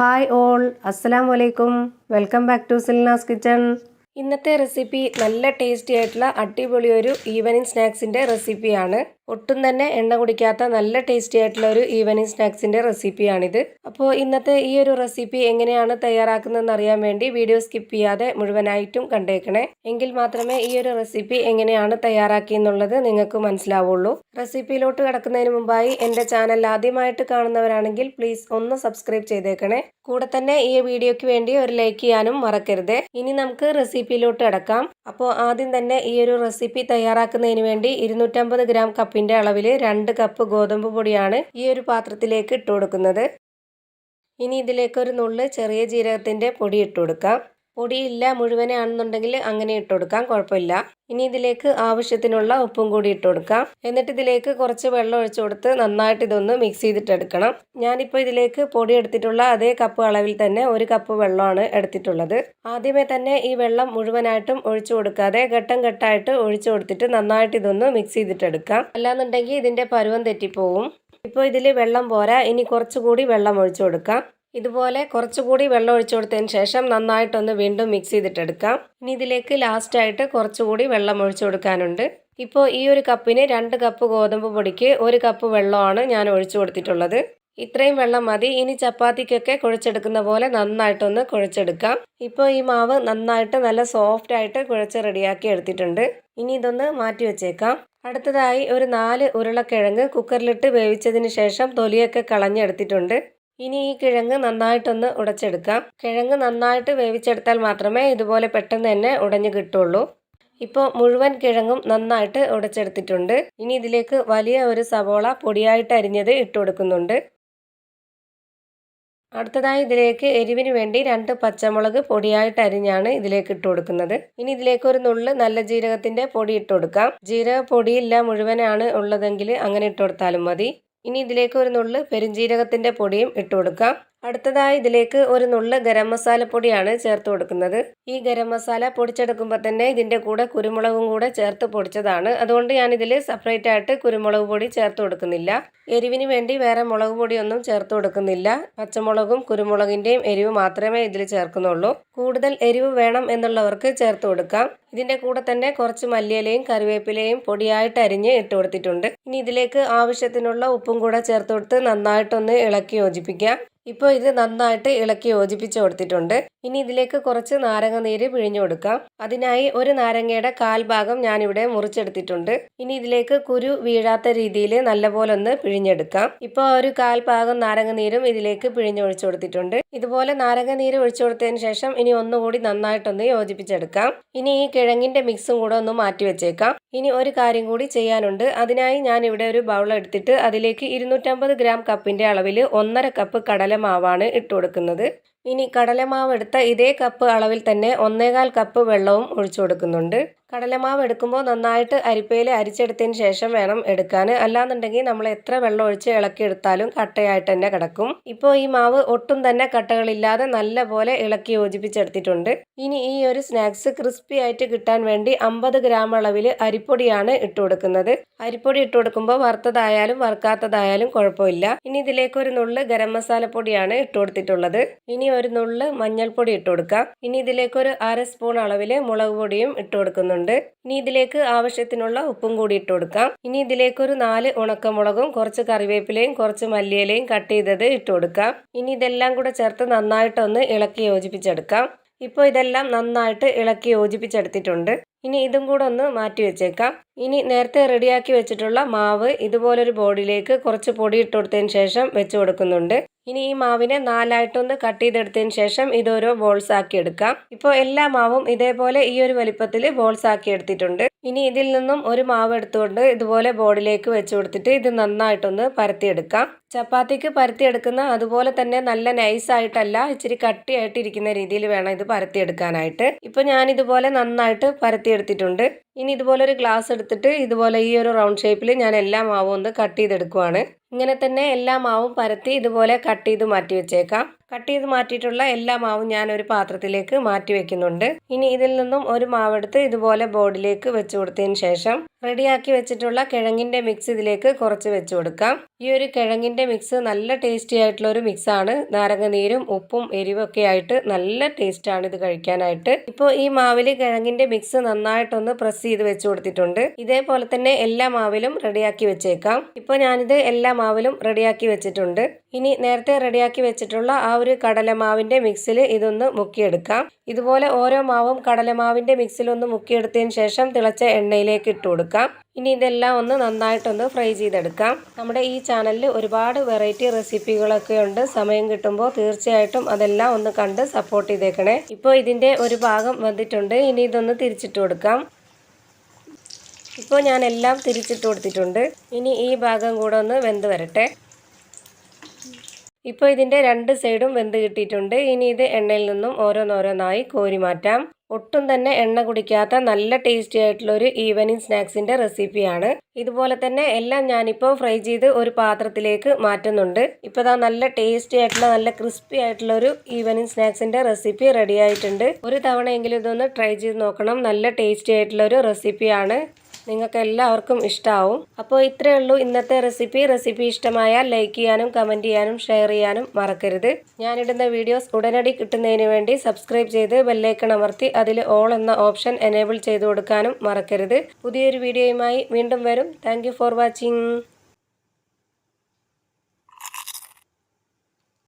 Hi all അസ്സലാം വലൈക്കും welcome back to Silna's kitchen. ഇന്നത്തെ റെസിപ്പി നല്ല ടേസ്റ്റി ആയിട്ടുള്ള അടിപൊളി ഒരു ഈവനിങ് സ്നാക്സിന്റെ റെസിപ്പിയാണ്. ഒട്ടും തന്നെ എണ്ണ കുടിക്കാത്ത നല്ല ടേസ്റ്റി ആയിട്ടുള്ള ഒരു ഈവനിങ് സ്നാക്സിന്റെ റെസിപ്പിയാണിത് അപ്പോൾ ഇന്നത്തെ ഈ ഒരു റെസിപ്പി എങ്ങനെയാണ് തയ്യാറാക്കുന്നതെന്ന് അറിയാൻ വേണ്ടി വീഡിയോ സ്കിപ്പ് ചെയ്യാതെ മുഴുവനായിട്ടും കണ്ടേക്കണേ. എങ്കിൽ മാത്രമേ ഈ ഒരു റെസിപ്പി എങ്ങനെയാണ് തയ്യാറാക്കിയെന്നുള്ളത് നിങ്ങൾക്ക് മനസ്സിലാവുള്ളൂ. റെസിപ്പിയിലോട്ട് കിടക്കുന്നതിന് മുമ്പായി എന്റെ ചാനൽ ആദ്യമായിട്ട് കാണുന്നവരാണെങ്കിൽ പ്ലീസ് ഒന്ന് സബ്സ്ക്രൈബ് ചെയ്തേക്കണേ. കൂടെ തന്നെ ഈ വീഡിയോയ്ക്ക് വേണ്ടി ഒരു ലൈക്ക് ചെയ്യാനും മറക്കരുത്. ഇനി നമുക്ക് റെസിപ്പിയിലോട്ട് കിടക്കാം അപ്പോൾ ആദ്യം തന്നെ ഈ ഒരു റെസിപ്പി തയ്യാറാക്കുന്നതിന് വേണ്ടി ഇരുന്നൂറ്റമ്പത് ഗ്രാം കപ്പിന്റെ അളവിൽ രണ്ട് കപ്പ് ഗോതമ്പ് പൊടിയാണ് ഈ ഒരു പാത്രത്തിലേക്ക് ഇട്ട് കൊടുക്കുന്നത് ഇനി ഇതിലേക്ക് ഒരു നുള്ള് ചെറിയ ജീരകത്തിന്റെ പൊടി ഇട്ട് കൊടുക്കാം പൊടിയില്ല മുഴുവനാണെന്നുണ്ടെങ്കിൽ അങ്ങനെ ഇട്ട് കൊടുക്കാം കുഴപ്പമില്ല. ഇനി ഇതിലേക്ക് ആവശ്യത്തിനുള്ള ഉപ്പും കൂടി ഇട്ട് കൊടുക്കാം. എന്നിട്ട് ഇതിലേക്ക് കുറച്ച് വെള്ളം ഒഴിച്ചു കൊടുത്ത് നന്നായിട്ട് ഇതൊന്ന് മിക്സ് ചെയ്തിട്ടെടുക്കണം ഞാനിപ്പോൾ ഇതിലേക്ക് പൊടി എടുത്തിട്ടുള്ള അതേ കപ്പ് അളവിൽ തന്നെ ഒരു കപ്പ് വെള്ളമാണ് എടുത്തിട്ടുള്ളത്. ആദ്യമേ തന്നെ ഈ വെള്ളം മുഴുവനായിട്ടും ഒഴിച്ചു കൊടുക്കാതെ ഘട്ടം ഘട്ടമായിട്ട് ഒഴിച്ചു കൊടുത്തിട്ട് നന്നായിട്ട് ഇതൊന്ന് മിക്സ് ചെയ്തിട്ടെടുക്കാം അല്ലാന്നുണ്ടെങ്കിൽ ഇതിന്റെ പരുവം തെറ്റിപ്പോവും. ഇപ്പോൾ ഇതിൽ വെള്ളം പോരാ ഇനി കുറച്ചുകൂടി വെള്ളം ഒഴിച്ചു കൊടുക്കാം. ഇതുപോലെ കുറച്ചുകൂടി വെള്ളം ഒഴിച്ചു കൊടുത്തതിന് ശേഷം നന്നായിട്ടൊന്ന് വീണ്ടും മിക്സ് ചെയ്തിട്ടെടുക്കാം. ഇനി ഇതിലേക്ക് ലാസ്റ്റായിട്ട് കുറച്ചുകൂടി വെള്ളം ഒഴിച്ചു കൊടുക്കാനുണ്ട്. ഇപ്പോൾ ഈ ഒരു കപ്പിന് രണ്ട് കപ്പ് ഗോതമ്പ് പൊടിക്ക് ഒരു കപ്പ് വെള്ളമാണ് ഞാൻ ഒഴിച്ചു കൊടുത്തിട്ടുള്ളത്. ഇത്രയും വെള്ളം മതി. ഇനി ചപ്പാത്തിക്കൊക്കെ കുഴച്ചെടുക്കുന്ന പോലെ നന്നായിട്ടൊന്ന് കുഴച്ചെടുക്കാം. ഇപ്പോൾ ഈ മാവ് നന്നായിട്ട് നല്ല സോഫ്റ്റ് ആയിട്ട് കുഴച്ച് റെഡിയാക്കി എടുത്തിട്ടുണ്ട്. ഇനി ഇതൊന്ന് മാറ്റി വെച്ചേക്കാം. അടുത്തതായി ഒരു നാല് ഉരുളക്കിഴങ്ങ് കുക്കറിലിട്ട് വേവിച്ചതിന് ശേഷം തൊലിയൊക്കെ കളഞ്ഞെടുത്തിട്ടുണ്ട്. ഇനി ഈ കിഴങ്ങ് നന്നായിട്ടൊന്ന് ഉടച്ചെടുക്കാം. കിഴങ്ങ് നന്നായിട്ട് വേവിച്ചെടുത്താൽ മാത്രമേ ഇതുപോലെ പെട്ടെന്ന് തന്നെ ഉടഞ്ഞു കിട്ടുള്ളൂ. ഇപ്പോൾ മുഴുവൻ കിഴങ്ങും നന്നായിട്ട് ഉടച്ചെടുത്തിട്ടുണ്ട്. ഇനി ഇതിലേക്ക് വലിയ ഒരു സവോള പൊടിയായിട്ട് അരിഞ്ഞത് ഇട്ട് കൊടുക്കുന്നുണ്ട്. അടുത്തതായി ഇതിലേക്ക് എരിവിന് വേണ്ടി രണ്ട് പച്ചമുളക് പൊടിയായിട്ട് അരിഞ്ഞാണ് ഇതിലേക്ക് ഇട്ട് കൊടുക്കുന്നത്. ഇനി ഇതിലേക്ക് ഒരു നുള്ള് നല്ല ജീരകത്തിന്റെ പൊടി ഇട്ട് കൊടുക്കാം. ജീരക പൊടിയില്ല മുഴുവനാണ് ഉള്ളതെങ്കിൽ അങ്ങനെ ഇട്ട് കൊടുത്താലും മതി. ഇനി ഇതിലേക്ക് ഒരു നുള്ള് പെരിഞ്ജീരകത്തിന്റെ പൊടിയും ഇട്ട് കൊടുക്കാം അടുത്തതായി ഇതിലേക്ക് ഒരു നുള്ള് ഗരം മസാല പൊടിയാണ് ചേർത്ത് കൊടുക്കുന്നത്. ഈ ഗരം മസാല പൊടിച്ചെടുക്കുമ്പോൾ തന്നെ ഇതിന്റെ കൂടെ കുരുമുളകും കൂടെ ചേർത്ത് പൊടിച്ചതാണ്. അതുകൊണ്ട് ഞാൻ ഇതിൽ സെപ്പറേറ്റ് ആയിട്ട് കുരുമുളക് പൊടി ചേർത്ത് കൊടുക്കുന്നില്ല. എരിവിന് വേണ്ടി വേറെ മുളക് പൊടിയൊന്നും ചേർത്ത് കൊടുക്കുന്നില്ല. പച്ചമുളകും കുരുമുളകിന്റെയും എരിവ് മാത്രമേ ഇതിൽ ചേർക്കുന്നുള്ളൂ. കൂടുതൽ എരിവ് വേണം എന്നുള്ളവർക്ക് ചേർത്ത് കൊടുക്കാം. ഇതിന്റെ കൂടെ തന്നെ കുറച്ച് മല്ലിയിലയും കറിവേപ്പിലയും പൊടിയായിട്ട് അരിഞ്ഞ് ഇട്ട് കൊടുത്തിട്ടുണ്ട്. ഇനി ഇതിലേക്ക് ആവശ്യത്തിനുള്ള ഉപ്പും കൂടെ ചേർത്ത് കൊടുത്ത് നന്നായിട്ടൊന്ന് ഇളക്കി യോജിപ്പിക്കാം. ഇപ്പോൾ ഇത് നന്നായിട്ട് ഇളക്കി യോജിപ്പിച്ച് കൊടുത്തിട്ടുണ്ട്. ഇനി ഇതിലേക്ക് കുറച്ച് നാരങ്ങ നീര് പിഴിഞ്ഞു കൊടുക്കാം. അതിനായി ഒരു നാരങ്ങയുടെ കാൽഭാഗം ഞാനിവിടെ മുറിച്ചെടുത്തിട്ടുണ്ട്. ഇനി ഇതിലേക്ക് കുരു വീഴാത്ത രീതിയിൽ നല്ലപോലെ ഒന്ന് പിഴിഞ്ഞെടുക്കാം. ഇപ്പോൾ ഒരു കാൽഭാഗം നാരങ്ങ നീരും ഇതിലേക്ക് പിഴിഞ്ഞൊഴിച്ചു കൊടുത്തിട്ടുണ്ട്. ഇതുപോലെ നാരങ്ങ നീര് ഒഴിച്ചു കൊടുത്തതിന് ശേഷം ഇനി ഒന്നുകൂടി നന്നായിട്ടൊന്ന് യോജിപ്പിച്ചെടുക്കാം. ഇനി ഈ കിഴങ്ങിന്റെ മിക്സും കൂടെ ഒന്ന് മാറ്റി വെച്ചേക്കാം. ഇനി ഒരു കാര്യം കൂടി ചെയ്യാനുണ്ട്. അതിനായി ഞാൻ ഇവിടെ ഒരു ബൗൾ എടുത്തിട്ട് അതിലേക്ക് ഇരുന്നൂറ്റമ്പത് ഗ്രാം കപ്പിന്റെ അളവിൽ ഒന്നര കപ്പ് കടലമാവാണ് ഇട്ട് കൊടുക്കുന്നത് ഇനി കടലമാവ് എടുത്ത ഇതേ കപ്പ് അളവിൽ തന്നെ ഒന്നേകാൽ കപ്പ് വെള്ളവും ഒഴിച്ചു കൊടുക്കുന്നുണ്ട്. കടലമാവ് എടുക്കുമ്പോൾ നന്നായിട്ട് അരിപ്പയിൽ അരിച്ചെടുത്തതിന് ശേഷം വേണം എടുക്കാൻ അല്ലാന്നുണ്ടെങ്കിൽ നമ്മൾ എത്ര വെള്ളം ഒഴിച്ച് ഇളക്കി എടുത്താലും കട്ടയായിട്ട് തന്നെ കിടക്കും. ഇപ്പോൾ ഈ മാവ് ഒട്ടും തന്നെ കട്ടകളില്ലാതെ നല്ല പോലെ ഇളക്കി യോജിപ്പിച്ചെടുത്തിട്ടുണ്ട്. ഇനി ഈ ഒരു സ്നാക്സ് ക്രിസ്പി ആയിട്ട് കിട്ടാൻ വേണ്ടി അമ്പത് ഗ്രാം അളവിൽ അരിപ്പൊടിയാണ് ഇട്ട് കൊടുക്കുന്നത്. അരിപ്പൊടി ഇട്ട് കൊടുക്കുമ്പോൾ വറുത്തതായാലും വറുക്കാത്തതായാലും കുഴപ്പമില്ല. ഇനി ഇതിലേക്ക് ഒരു നുള്ള് ഗരം മസാല പൊടിയാണ് ഇട്ട് കൊടുത്തിട്ടുള്ളത്. ഇനി ഒരു നുള്ള് മഞ്ഞൾപ്പൊടി ഇട്ട് കൊടുക്കാം ഇനി ഇതിലേക്ക് ഒരു അര സ്പൂൺ അളവിൽ മുളക് പൊടിയും ഇട്ട് കൊടുക്കുന്നുണ്ട്. ഇനി ഇതിലേക്ക് ആവശ്യത്തിനുള്ള ഉപ്പും കൂടി ഇട്ട് കൊടുക്കാം. ഇനി ഇതിലേക്ക് ഒരു നാല് ഉണക്കമുളകും കുറച്ച് കറിവേപ്പിലയും കുറച്ച് മല്ലിയിലയും കട്ട് ചെയ്തത് ഇട്ട് കൊടുക്കാം. ഇനി ഇതെല്ലാം കൂടെ ചേർത്ത് നന്നായിട്ടൊന്ന് ഇളക്കി യോജിപ്പിച്ചെടുക്കാം. ഇപ്പോൾ ഇതെല്ലാം നന്നായിട്ട് ഇളക്കി യോജിപ്പിച്ചെടുത്തിട്ടുണ്ട്. ഇനി ഇതും കൂടെ ഒന്ന് മാറ്റി വെച്ചേക്കാം. ഇനി നേരത്തെ റെഡിയാക്കി വെച്ചിട്ടുള്ള മാവ് ഇതുപോലൊരു ബോർഡിലേക്ക് കുറച്ച് പൊടി ഇട്ട് കൊടുത്തതിന് ശേഷം വെച്ച് കൊടുക്കുന്നുണ്ട്. ഇനി ഈ മാവിനെ നാലായിട്ടൊന്ന് കട്ട് ചെയ്തെടുത്തതിന് ശേഷം ഇതോരോ ബോൾസ് ആക്കി എടുക്കാം. ഇപ്പോൾ എല്ലാ മാവും ഇതേപോലെ ഈ ഒരു വലിപ്പത്തിൽ ബോൾസ് ആക്കി എടുത്തിട്ടുണ്ട്. ഇനി ഇതിൽ നിന്നും ഒരു മാവ് എടുത്തുകൊണ്ട് ഇതുപോലെ ബോർഡിലേക്ക് വെച്ച് കൊടുത്തിട്ട് ഇത് നന്നായിട്ടൊന്ന് പരത്തിയെടുക്കാം. ചപ്പാത്തിക്ക് പരത്തിയെടുക്കുന്ന അതുപോലെ തന്നെ നല്ല നൈസായിട്ടല്ല ഇച്ചിരി കട്ടിയായിട്ടിരിക്കുന്ന രീതിയിൽ വേണം ഇത് പരത്തിയെടുക്കാനായിട്ട്. ഞാൻ ഇതുപോലെ നന്നായിട്ട് പരത്തിയെടുത്തിട്ടുണ്ട്. ഇനി ഇതുപോലെ ഒരു ഗ്ലാസ് എടുത്തിട്ട് ഇതുപോലെ ഈ ഒരു റൗണ്ട് ഷേപ്പിൽ ഞാൻ എല്ലാ മാവും ഒന്ന് കട്ട് ചെയ്തെടുക്കുവാണ്. ഇങ്ങനെ തന്നെ എല്ലാ മാവും പരത്തി ഇതുപോലെ കട്ട് ചെയ്ത് മാറ്റി വെച്ചേക്കാം. കട്ട് ചെയ്ത് മാറ്റിയിട്ടുള്ള എല്ലാ മാവും ഞാൻ ഒരു പാത്രത്തിലേക്ക് മാറ്റി വെക്കുന്നുണ്ട്. ഇനി ഇതിൽ നിന്നും ഒരു മാവെടുത്ത് ഇതുപോലെ ബോർഡിലേക്ക് വെച്ച് കൊടുത്തതിന് ശേഷം റെഡിയാക്കി വെച്ചിട്ടുള്ള കിഴങ്ങിന്റെ മിക്സ് ഇതിലേക്ക് കുറച്ച് വെച്ച് കൊടുക്കാം. ഈ ഒരു കിഴങ്ങിന്റെ മിക്സ് നല്ല ടേസ്റ്റി ആയിട്ടുള്ള ഒരു മിക്സാണ് നാരങ്ങനീരും ഉപ്പും എരിവൊക്കെ ആയിട്ട് നല്ല ടേസ്റ്റാണ് ഇത് കഴിക്കാനായിട്ട്. ഇപ്പോൾ ഈ മാവിൽ കിഴങ്ങിന്റെ മിക്സ് നന്നായിട്ടൊന്ന് പ്രസ് ചെയ്ത് വെച്ച് കൊടുത്തിട്ടുണ്ട്. ഇതേപോലെ തന്നെ എല്ലാ മാവിലും റെഡിയാക്കി വെച്ചേക്കാം. ഇപ്പോൾ ഞാനിത് എല്ലാ മാവിലും റെഡിയാക്കി വെച്ചിട്ടുണ്ട്. ഇനി നേരത്തെ റെഡിയാക്കി വെച്ചിട്ടുള്ള ആ ഒരു കടലമാവിന്റെ മിക്സിൽ ഇതൊന്ന് മുക്കിയെടുക്കാം. ഇതുപോലെ ഓരോ മാവും കടലമാവിന്റെ മിക്സിലൊന്ന് മുക്കിയെടുത്തതിന് ശേഷം തിളച്ച എണ്ണയിലേക്ക് ഇട്ട് കൊടുക്കാം. ഇനി ഇതെല്ലാം ഒന്ന് നന്നായിട്ടൊന്ന് ഫ്രൈ ചെയ്തെടുക്കാം. നമ്മുടെ ഈ ചാനലിൽ ഒരുപാട് വെറൈറ്റി റെസിപ്പികളൊക്കെ ഉണ്ട്. സമയം കിട്ടുമ്പോൾ തീർച്ചയായിട്ടും അതെല്ലാം ഒന്ന് കണ്ട് സപ്പോർട്ട് ചെയ്തേക്കണേ. ഇപ്പോൾ ഇതിന്റെ ഒരു ഭാഗം വന്നിട്ടുണ്ട്. ഇനി ഇതൊന്ന് തിരിച്ചിട്ട് കൊടുക്കാം. ഇപ്പോൾ ഞാൻ എല്ലാം തിരിച്ചിട്ട് കൊടുത്തിട്ടുണ്ട്. ഇനി ഈ ഭാഗം കൂടെ ഒന്ന് വെന്ത് വരട്ടെ. ഇപ്പോൾ ഇതിന്റെ രണ്ട് സൈഡും വെന്ത് കിട്ടിയിട്ടുണ്ട്. ഇനി ഇത് എണ്ണയിൽ നിന്നും ഓരോന്നോരോന്നായി കോരി മാറ്റാം. ഒട്ടും തന്നെ എണ്ണ കുടിക്കാത്ത നല്ല ടേസ്റ്റി ആയിട്ടുള്ള ഒരു ഈവനിങ് സ്നാക്സിന്റെ റെസിപ്പിയാണ് ഇതുപോലെ തന്നെ എല്ലാം ഞാനിപ്പോൾ ഫ്രൈ ചെയ്ത് ഒരു പാത്രത്തിലേക്ക് മാറ്റുന്നുണ്ട്. ഇപ്പോൾ ഇതാ നല്ല ടേസ്റ്റി ആയിട്ടുള്ള നല്ല ക്രിസ്പി ആയിട്ടുള്ള ഒരു ഈവനിങ് സ്നാക്സിന്റെ റെസിപ്പി റെഡി ആയിട്ടുണ്ട്. ഒരു തവണയെങ്കിലും ഇതൊന്ന് ട്രൈ ചെയ്ത് നോക്കണം. നല്ല ടേസ്റ്റി ആയിട്ടുള്ള ഒരു റെസിപ്പിയാണ് നിങ്ങൾക്ക് എല്ലാവർക്കും ഇഷ്ടമാവും അപ്പോൾ ഇത്രയേ ഉള്ളൂ ഇന്നത്തെ റെസിപ്പി. റെസിപ്പി ഇഷ്ടമായാൽ ലൈക്ക് ചെയ്യാനും കമന്റ് ചെയ്യാനും ഷെയർ ചെയ്യാനും മറക്കരുത്. ഞാനിടുന്ന വീഡിയോസ് ഉടനടി കിട്ടുന്നതിന് വേണ്ടി സബ്സ്ക്രൈബ് ചെയ്ത് ബെല്ലൈക്കൺ അമർത്തി അതിൽ ഓൾ എന്ന ഓപ്ഷൻ എനേബിൾ ചെയ്ത് കൊടുക്കാനും മറക്കരുത്. പുതിയൊരു വീഡിയോയുമായി വീണ്ടും വരും. Thank for watching.